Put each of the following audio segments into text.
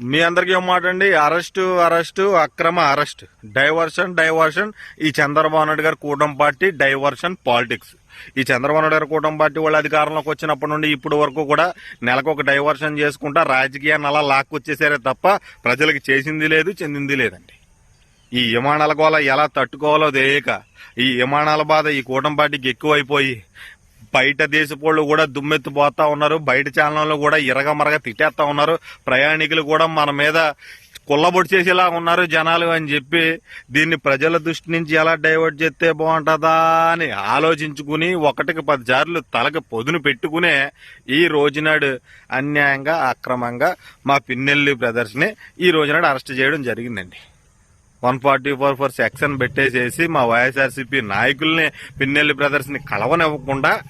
మీ అందరికీ ఏం మాట అండి. అరెస్టు అరెస్టు అక్రమ అరెస్ట్. Diversion diversion. ఈ చంద్రబాబు నాయుడు గారి కూటమి పార్టీ డైవర్షన్ పాలిటిక్స్. ఈ చంద్రబాబు నాయుడు గారి కూటమి పార్టీ వాళ్ళు అధికారంలోకి వచ్చినప్పటి నుండి ఇప్పటి వరకు కూడా నెలకు ఒక డైవర్షన్ చేసుకుంటా రాజకీయాన్ని అలా లాక్కొచ్చేసారే తప్ప ప్రజలకు చేసింది లేదు చెందింది లేదండి. ఈ విమానాల గోళ ఎలా తట్టుకోవాలో తెలియక ఈ విమానాల బాధ ఈ కూటమి పార్టీకి ఎక్కువైపోయి బయట దేశపోళ్ళు కూడా దుమ్మెత్తిపోతా ఉన్నారు. బయట ఛానల్లో కూడా ఇరగమరగ తిట్టేస్తా ఉన్నారు. ప్రయాణికులు కూడా మన మీద కుల్లబొడి చేసేలా ఉన్నారు జనాలు అని చెప్పి. దీన్ని ప్రజల దృష్టి నుంచి ఎలా డైవర్ట్ చేస్తే బాగుంటుందా అని ఆలోచించుకుని ఒకటికి పది సార్లు తలకి పొదును పెట్టుకునే ఈ రోజునాడు అన్యాయంగా అక్రమంగా మా పిన్నెల్లి బ్రదర్స్ని ఈ రోజునాడు అరెస్ట్ చేయడం జరిగిందండి. One forty four four section పెట్టేసేసి మా వైఎస్ఆర్సీపీ నాయకుల్ని పిన్నెల్లి బ్రదర్స్ని కలవనివ్వకుండా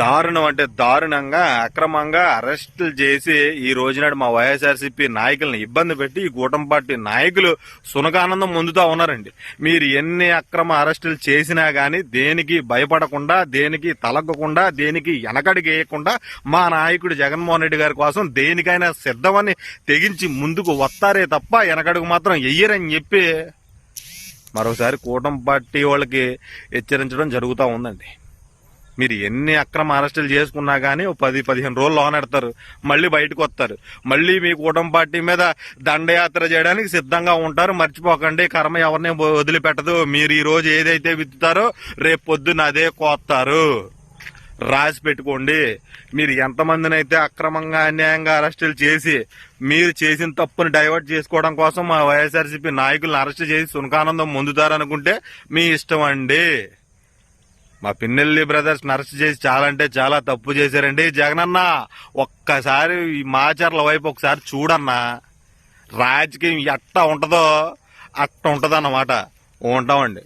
దారుణం అంటే దారుణంగా అక్రమంగా అరెస్టులు చేసి ఈ రోజునాడు మా వైఎస్ఆర్సీపీ నాయకుల్ని ఇబ్బంది పెట్టి ఈ కూటమి పార్టీ నాయకులు సునకానందం పొందుతా ఉన్నారండి. మీరు ఎన్ని అక్రమ అరెస్టులు చేసినా కానీ దేనికి భయపడకుండా దేనికి తలగ్గకుండా దేనికి వెనకడికి వేయకుండా మా నాయకుడు జగన్మోహన్ రెడ్డి గారి కోసం దేనికైనా సిద్ధమని తెగించి ముందుకు వస్తారే తప్ప వెనకడుగు మాత్రం వెయ్యరని చెప్పి మరోసారి కూటమి పార్టీ వాళ్ళకి హెచ్చరించడం జరుగుతూ ఉందండి. మీరు ఎన్ని అక్రమ అరెస్టులు చేసుకున్నా కానీ పది పదిహేను రోజులు లోన్ ఎడతారు. మళ్ళీ బయటకు వస్తారు. మళ్ళీ మీ కూటమి పార్టీ మీద దండయాత్ర చేయడానికి సిద్ధంగా ఉంటారు. మర్చిపోకండి కర్మ ఎవరిని వదిలిపెట్టదు. మీరు ఈ రోజు ఏదైతే విత్తుతారో రేపు పొద్దున్న అదే కోస్తారు. రాసి పెట్టుకోండి. మీరు ఎంతమందినైతే అక్రమంగా అన్యాయంగా అరెస్టులు చేసి మీరు చేసిన తప్పుని డైవర్ట్ చేసుకోవడం కోసం మా వైఎస్ఆర్సీపీ నాయకులను అరెస్ట్ చేసి సునకానందం పొందుతారనుకుంటే మీ ఇష్టం అండి. మా పిన్నెల్లి బ్రదర్స్ నర్స్ చేసి చాలా అంటే చాలా తప్పు చేశారండి. జగనన్న ఒక్కసారి ఈ మాచర్ల వైపు ఒకసారి చూడన్నా. రాజకీయం ఎట్టా ఉంటుందో అట్ట ఉంటదన్నమాట. ఉంటామండి.